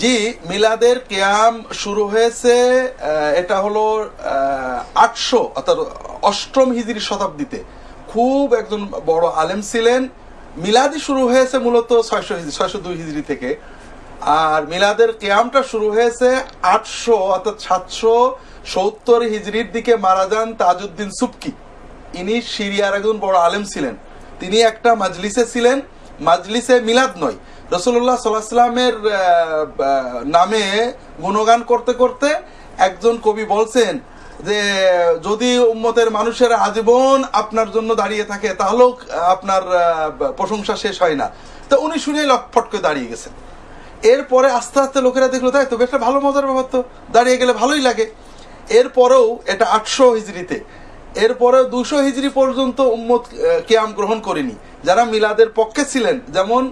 জি, মিলাদের কেয়াম শুরু হয়েছে এটা হলো আটশো, অর্থাৎ অষ্টম হিজরি শতাব্দীতে। খুব একজন বড় আলেম ছিলেন। মিলাদি শুরু হয়েছে মূলত ছয়শো হিজরি ছয়শো দুই হিজরি থেকে। আর মিলাদের কেয়ামটা শুরু হয়েছে আটশো, অর্থাৎ সাতশো সত্তর হিজরির দিকে মারা যান তাজউদ্দিন সুবকি। ইনি সিরিয়ার একজন বড় আলেম ছিলেন। তিনি একটা মাজলিসে ছিলেন। মাজলিসে মিলাদ নয় রসুল্লাহ সাল্লাহ সাল্লামের আহ, আহ, নামে গুণগান করতে করতে একজন কবি বলছেন যে যদি উম্মতের মানুষের আজীবন আপনার জন্য দাঁড়িয়ে থাকে তাহলেও আপনার প্রশংসা শেষ হয় না। তো উনি শুনে লটফট করে দাঁড়িয়ে গেছেন। এরপরে আস্তে আস্তে লোকেরা দেখল তাই তো বেশ ভালো মজার ব্যাপার তো দাঁড়িয়ে গেলে ভালোই লাগে। এরপরেও এটা আটশো হিজড়িতে এরপরে দুশো হিজড়ি পর্যন্ত উম্মত কিয়াম গ্রহণ করেনি। যারা মিলাদের পক্ষে ছিলেন, যেমন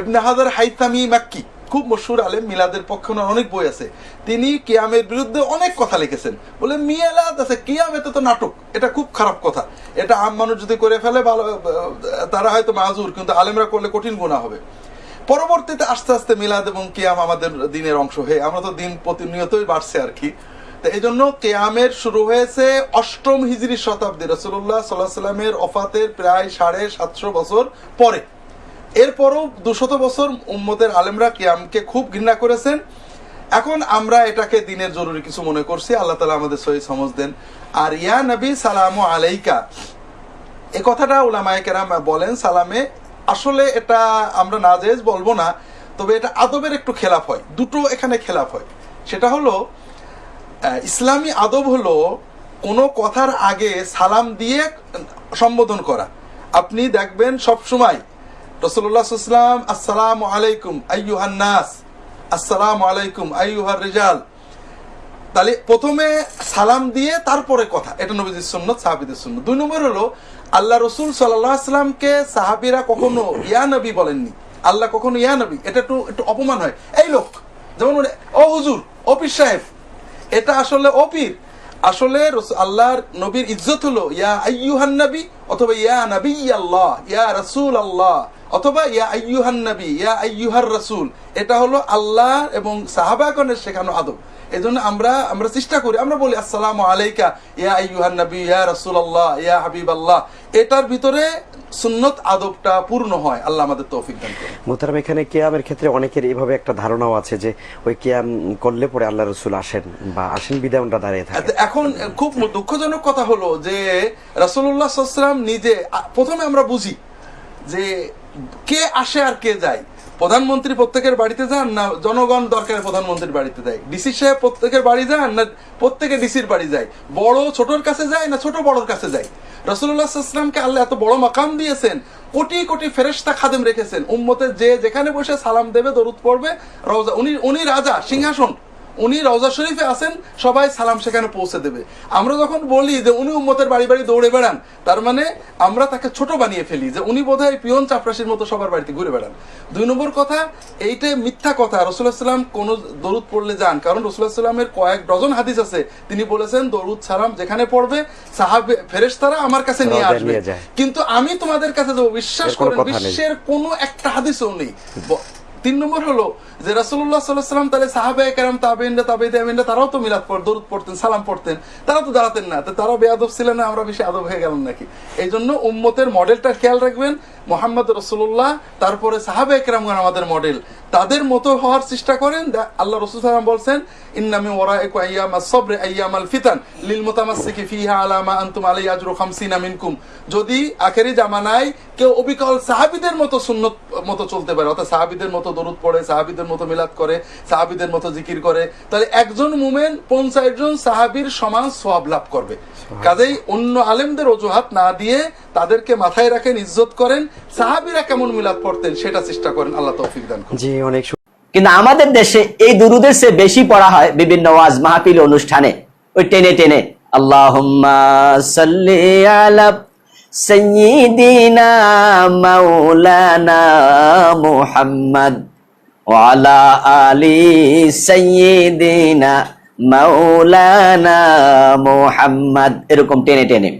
ইবনে হাজার হাইতামি মাক্কি, খুব মশহুর আলেম, মিলাদের পক্ষে ওনার অনেক বই আছে। তিনি কিয়ামের বিরুদ্ধে অনেক কথা লিখেছেন। বলে মিয়ালাদ আছে কিয়াম এটা তো নাটক, এটা খুব খারাপ কথা। এটা আম মানুষ যদি করে ফেলে, ভালো তারা হয়তো মাজুর, কিন্তু আলেমরা করলে কঠিন গুণা হবে। পরবর্তীতে আস্তে আস্তে মিলাদ এবং কিয়াম আমাদের দিনের অংশ হয়ে, আমরা তো দিন প্রতিনিয়তই বাড়ছে আর কি। এই জন্য কেয়ামের শুরু হয়েছে অষ্টম হিজরি শতাব্দী। রসুল্লাহ সাল্লাহ সাল্লামের অফাতের প্রায় সাড়ে সাতশো বছর পরে। এরপরও দুশত বছর উম্মতের আলেমরা কিয়ামকে খুব ঘৃণা করেছেন। এখন আমরা এটাকে দিনের জরুরি কিছু মনে করছি। আল্লাহ তালা আমাদের সহি সমজ দেন। আর ইয়া নবী, সালাম আলাইকা। এ কথাটা উলামায়ে কেরাম বলেন, সালামে আসলে এটা আমরা নাজেজ বলব না, তবে এটা আদবের একটু খেলাফ হয়। দুটো এখানে খেলাফ হয়। সেটা হলো ইসলামী আদব হলো কোনো কথার আগে সালাম দিয়ে সম্বোধন করা। আপনি দেখবেন সব সময় রসুল্লাহাম আসসালাম আলাইকুম, আইয়ুহান নাস, আসসালাম আলাইকুম আইয়ুহার রিজাল। তাহলে প্রথমে সালাম দিয়ে তারপরে কথা, এটা নবীজির সুন্নত, সাহাবিদের সুন্নত। দুই নম্বর হলো, আল্লাহ রসুল সাল্লামকে সাহাবিরা কখনো ইয়া নবী বলেননি। আল্লাহ কখনো ইয়া নবী, এটা একটু একটু অপমান হয়। এই লোক, যেমন ও হুজুর অফিস সাহেব এটা আসলে অপীর। আসলে আল্লাহর নবীর ইজ্জত হলো, ইয়া আইয়ুহান নবী অথবা ইয়া নবী আল্লাহ ইয়া রাসূল আল্লাহ অথবা ইয়া আইয়ুহান নবী, ইয়া আইয়ুহার রাসূল। এটা হলো আল্লাহ এবং সাহাবাগণের শেখানো আদব। এই জন্য আমরা আমরা চেষ্টা করি, আমরা বলি, আসসালামু আলাইকা, ইয়া আইয়ুহান নবী, ইয়া রাসূলুল্লাহ, ইয়া হাবিবাল্লাহ। এটার ভিতরে সুন্নত আদবটা পূর্ণ হয় আল্লাহ আমাদের তৌফিক দান করুন। মোহতারাম এখানে কেয়ামের ক্ষেত্রে অনেকের এইভাবে একটা ধারণাও আছে যে ওই কেয়াম করলে পরে আল্লাহ রসুল আসেন বা আসেন বিদায় ওনারা দাঁড়িয়ে থাকে। এখন খুব দুঃখজনক কথা হলো যে রাসূলুল্লাহ সাল্লাম নিজে প্রথমে আমরা বুঝি যে কে আসে আর কে যায়। প্রধানমন্ত্রী প্রত্যেকের বাড়িতে যান না জনগণ দরকারে প্রধানমন্ত্রীর বাড়িতে যায়? ডিসি সাহেব প্রত্যেকের বাড়ি যান না প্রত্যেকে ডিসির বাড়ি যায়? বড় ছোটর কাছে যায় না ছোট বড়র কাছে যায়? রসুল্লাহ সাল্লামকে আল্লাহ এত বড় মাকাম দিয়েছেন, কোটি কোটি ফেরেস্তা খাদেম রেখেছেন। উম্মতের যে যেখানে বসে সালাম দেবে, দরুদ পড়বে, রওজা উনি উনি রাজা, সিংহাসন। উনি রওজা শরীফে আছেন সবাই সালাম সেখানে পৌঁছে দেবে। আমরা যখন বলি যে উনি উম্মতের বাড়ি বাড়ি দৌড়ে বেড়ান তার মানে আমরা তাকে ছোট বানিয়ে ফেলি যে উনি বোধহয় পিয়ন চাপরাশির মতো সবার বাড়িতে ঘুরে বেড়ান। দুই নম্বর কথা এইটা মিথ্যা কথা। রসুল্লাহ সাল্লাম কোন দরুদ পড়লে যান কারণ রসুল্লাহ সাল্লামের কয়েক ডজন হাদিস আছে। তিনি বলেছেন দরুদ সালাম যেখানে পড়বে সাহাবে ফেরেশতারা আমার কাছে নিয়ে আসবে। কিন্তু আমি তোমাদের কাছে যাব বিশ্বাস করেন বিশ্বের কোনো একটা হাদিসও নেই। তিন নম্বর হলো যে রাসুল্লাহ সাল্লাম তাহলে সাহাবে কেরাম তাবেনরা তাবে তাবেইনরা তারাও তো মিলাদ পড়, দরুদ পড়তেন, সালাম পড়তেন। তারা তো দাঁড়াতেন না। তো তারা বেয়াদব ছিলেন না, আমরা বেশি আদব হয়ে গেলাম নাকি? এই জন্য উম্মতের মডেলটা খেয়াল রাখবেন। মোহাম্মদ রসুল্লাহ তারপরে সাহাবে একরাম আমাদের মডেল। তাদের মতো হওয়ার চেষ্টা করেন আল্লাহ রসুল সাল্লাম বলছেন ইন্নামি ওয়ারাইকু আইয়ামাস সবরে আইয়ামাল ফিতান লিল মুতামাসসিকি ফিহা আলা মা আনতুম আলাই আজরু 50 মিনকুম যদি আখেরি জামানায় কেউ অবিকল সাহাবীদের মতো সুন্নত মতো চলতে পারে অর্থাৎ সাহাবীদের মতো দরুদ পড়ে সাহাবীদের মতো মিলাদ করে সাহাবীদের মতো জিকির করে তাহলে একজন মুমেন পঞ্চাশ জন সাহাবীর সমান সওয়াব লাভ করবে। কাজেই অন্য আলেমদের অজুহাত না দিয়ে তাদেরকে মাথায় রাখেন ইজ্জত করেন সাহাবীরা কেমন মিলাদ পড়তেন সেটা চেষ্টা করেন আল্লাহ তৌফিক দান করুন। জি অনেক কিন্তু আমাদের দেশে এই দুরুদের চেয়ে বেশি পড়া হয় বিভিন্ন ওয়াজ, মাহফিল অনুষ্ঠানে। ওই টেনে টেনে, আল্লাহুম্মা সাল্লি আলা সাইয়্যিদিনা মাওলানা মুহাম্মদ ওয়ালা আলি সাইয়্যিদিনা মাওলানা মুহাম্মদ। এরকম টেনে টেনে।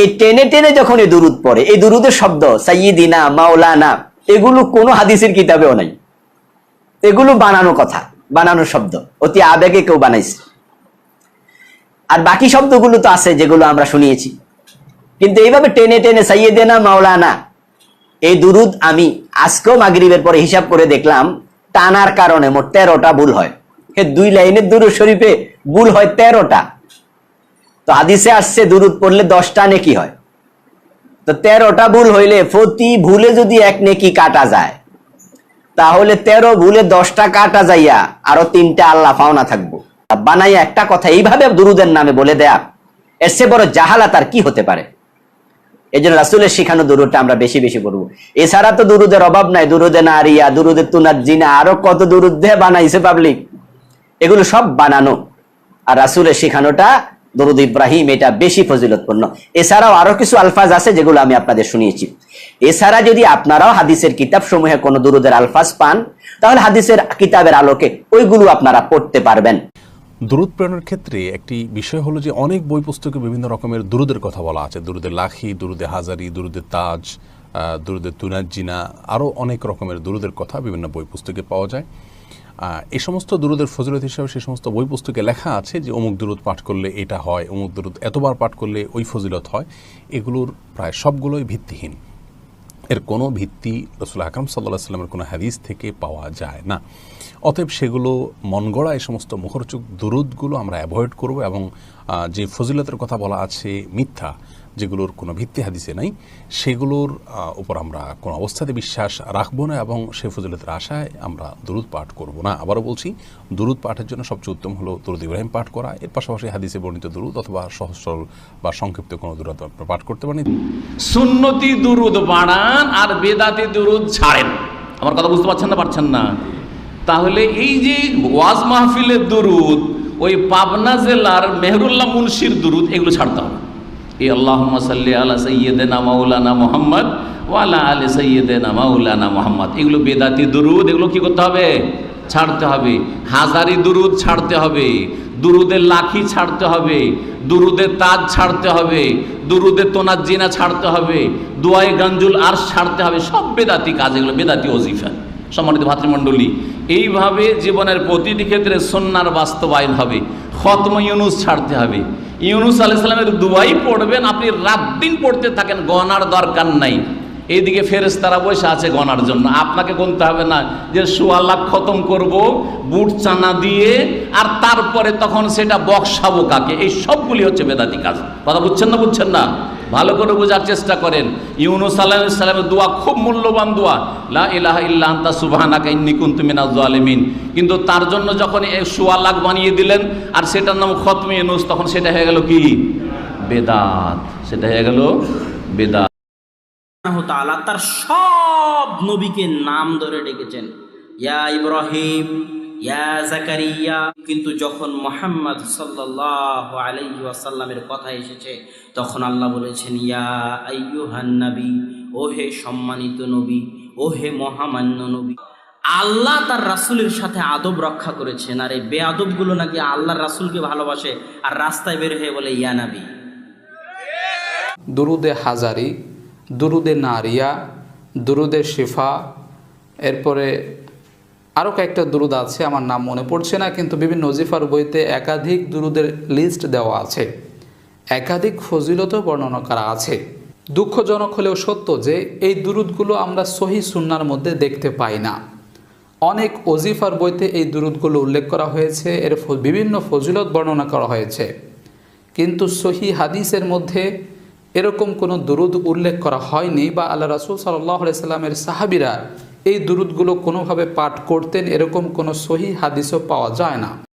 এই টেনে টেনে যখন এই দুরুদ পড়ে, এই দুরুদের শব্দ, সাইয়্যিদিনা মাওলানা, এগুলো কোনো হাদিসের কিতাবেও নাই। এগুলো বানানো কথা, বানানো শব্দ। অতি আবেগে কেউ বানাইছে। আর বাকি শব্দগুলো তো আছে যেগুলো আমরা শুনিয়েছি। কিন্তু এইভাবে টেনে টেনে সাইয়ে সাইয়েদেনা, মাওলানা, এই দুরুদ আমি আজকেও মাগরিবের পরে হিসাব করে দেখলাম, টানার কারণে মোট তেরোটা ভুল হয়। দুই লাইনের দুরুদ শরীফে ভুল হয় তেরোটা। তো হাদিসে আসছে, দুরুদ পড়লে দশটা নেকি হয়। তো তেরোটা ভুল হইলে প্রতি ভুলে যদি এক নেকি কাটা যায় তাহলে তেরো ভুলে দশটা কাটা যাইয়া আরও তিনটা আল্লাহ পাওনা থাকব। বানাইয়া একটা কথা এইভাবে দুরুদের নামে বলে দেয়া, এর চেয়ে বড় জাহালাত আর কি হতে পারে? এই জন্য রাসুলের শিখানো দুরুদটা আমরা বেশি বেশি পড়ব। এছাড়া তো দুরুদের অভাব নাই, দুরুদে নারিয়া দুরুদের তুনার জিনা, আরও কত দুরুদ দেহে বানাইছে পাবলিক এগুলো সব বানানো। আর রাসুলের শিখানোটা দরুদ ইব্রাহিম, এটা বেশি ফজিলতপূর্ণ। এছাড়াও আরও কিছু আলফাজ আছে যেগুলো আমি আপনাদের শুনিয়েছি। এছাড়া যদি আপনারাও হাদিসের কিতাব সমূহে কোনো দুরুদের আলফাজ পান, তাহলে হাদিসের কিতাবের আলোকে ওইগুলো আপনারা পড়তে পারবেন। দুরুদ প্রেরণের ক্ষেত্রে একটি বিষয় হলো যে অনেক বই পুস্তকে বিভিন্ন রকমের দুরুদের কথা বলা আছে। দুরুদে লাখি, দুরুদে হাজারি, দুরুদে তাজ দুরুদে তুনাজিনা আরও অনেক রকমের দুরুদের কথা বিভিন্ন বই পুস্তকে পাওয়া যায়। এই সমস্ত দুরুদের ফজিলত হিসাবে সেই সমস্ত বই পুস্তকে লেখা আছে যে অমুক দুরুদ পাঠ করলে এটা হয়, অমুক দুরুদ এতবার পাঠ করলে ওই ফজিলত হয়। এগুলোর প্রায় সবগুলোই ভিত্তিহীন। এর কোনো ভিত্তি রসুল আকরম সাল্লাহ সাল্লামের কোনো হাদিস থেকে পাওয়া যায় না। অতএব সেগুলো মন গড়া, এই সমস্ত মুখরোচক দুরুদগুলো আমরা অ্যাভয়েড করব এবং যে ফজিলতের কথা বলা আছে মিথ্যা যেগুলোর কোনো ভিত্তি হাদিসে নাই, সেগুলোর উপর আমরা কোনো অবস্থাতে বিশ্বাস রাখব না এবং সেই ফজিলতের আশায় আমরা দুরুদ পাঠ করব না। আবারও বলছি, দুরুদ পাঠের জন্য সবচেয়ে উত্তম হলো দুরুদ ইব্রাহিম পাঠ করা। এর পাশাপাশি হাদিসে বর্ণিত দুরুদ অথবা সহজ, সরল বা সংক্ষিপ্ত কোনো আপনারা পাঠ করতে পারেন। সুন্নতি দুরুদ বাড়ান আর বেদাতি দুরুদ ছাড়েন। আমার কথা বুঝতে পারছেন না পারছেন না? তাহলে এই যে ওয়াজ মাহফিলের দুরুদ, ওই পাবনা জেলার মেহরুল্লাহ মুন্সির দুরুদ, এগুলো ছাড়তে হবে। এই আল্লাহ সাল্লি আলা সৈয়দেনা মাওলানা মোহাম্মদ ওয়ালা আলী সৈয়দেনা মাওলানা মোহাম্মদ। এগুলো বেদাতি দুরুদ, এগুলো কি করতে হবে? ছাড়তে হবে। হাজারি দুরুদ ছাড়তে হবে। দুরুদের লাখি ছাড়তে হবে। দুরুদের তাজ ছাড়তে হবে। দুরুদের তোনার জিনা ছাড়তে হবে। দুয়াই গঞ্জুল আর ছাড়তে হবে। সব বেদাতি কাজ, এগুলো বেদাতি অজিফা সম্মানিত ভাতৃমণ্ডলী, এইভাবে জীবনের প্রতিটি ক্ষেত্রে সন্ন্যার বাস্তবায়ন হবে। খতম ইউনুস ছাড়তে হবে। ইউনুস আলাইসালামের দুয়াই পড়বেন, আপনি রাত দিন পড়তে থাকেন গনার দরকার নাই। এইদিকে ফেরেস তারা বসে আছে গনার জন্য। আপনাকে গুনতে হবে না যে সোয়া খতম করব, বুট চানা দিয়ে, আর তারপরে তখন সেটা বক্সাবো কাকে। এই সবগুলি হচ্ছে বেদাতি কাজ। কথা বুঝছেন না বুঝছেন না? ভালো করে বোঝার চেষ্টা করেন। ইউনুস আলাইহিস সালামের দোয়া খুব মূল্যবান দোয়া। লা ইলাহা ইল্লা আনতা সুবহানাকা ইন্নী মিনাজ জালিমিন। কিন্তু তার জন্য যখন এ সোয়া লাখ বানিয়ে দিলেন, আর সেটার নাম খতমে ইউনুস, তখন সেটা হয়ে গেল কি? বেদাত। সেটা হয়ে গেল বেদাত। তার সব নবীকে নাম ধরে ডেকেছেন। ইয়া ইব্রাহিম কিন্তু যখন মোহাম্মদ সাল্লাল্লাহু আলাইহি কথা এসেছে, তখন আল্লাহ বলেছেন, ইয়া আইয়ুহান নবী ও হে সম্মানিত নবী ও হে মহামান্য নবী, আল্লাহ তার রাসূলের সাথে আদব রক্ষা করেছেন। আর এই বেআদবগুলো নাকি আল্লাহর রাসূলকে ভালোবাসে আর রাস্তায় বের হয়ে বলে, ইয়া নবী। দুরুদে হাজারি, দুরুদে নারিয়া, দুরুদে শিফা, এরপরে আরও কয়েকটা দুরুদ আছে, আমার নাম মনে পড়ছে না, কিন্তু বিভিন্ন ওজিফার বইতে একাধিক দুরুদের লিস্ট দেওয়া আছে। একাধিক ফজিলতও বর্ণনা করা আছে। দুঃখজনক হলেও সত্য যে, এই দুরুদগুলো আমরা সহি সুন্নার মধ্যে দেখতে পাই না। অনেক ওজিফার বইতে এই দুরুদগুলো উল্লেখ করা হয়েছে, এর বিভিন্ন ফজিলত বর্ণনা করা হয়েছে। কিন্তু সহি হাদিসের মধ্যে এরকম কোনো দুরুদ উল্লেখ করা হয়নি বা আল্লাহ রাসুল সাল্লাহ সাল্লামের সাহাবিরা এই দুরুদগুলো কোনোভাবে পাঠ করতেন এরকম কোনো সহি হাদিসও পাওয়া যায় না।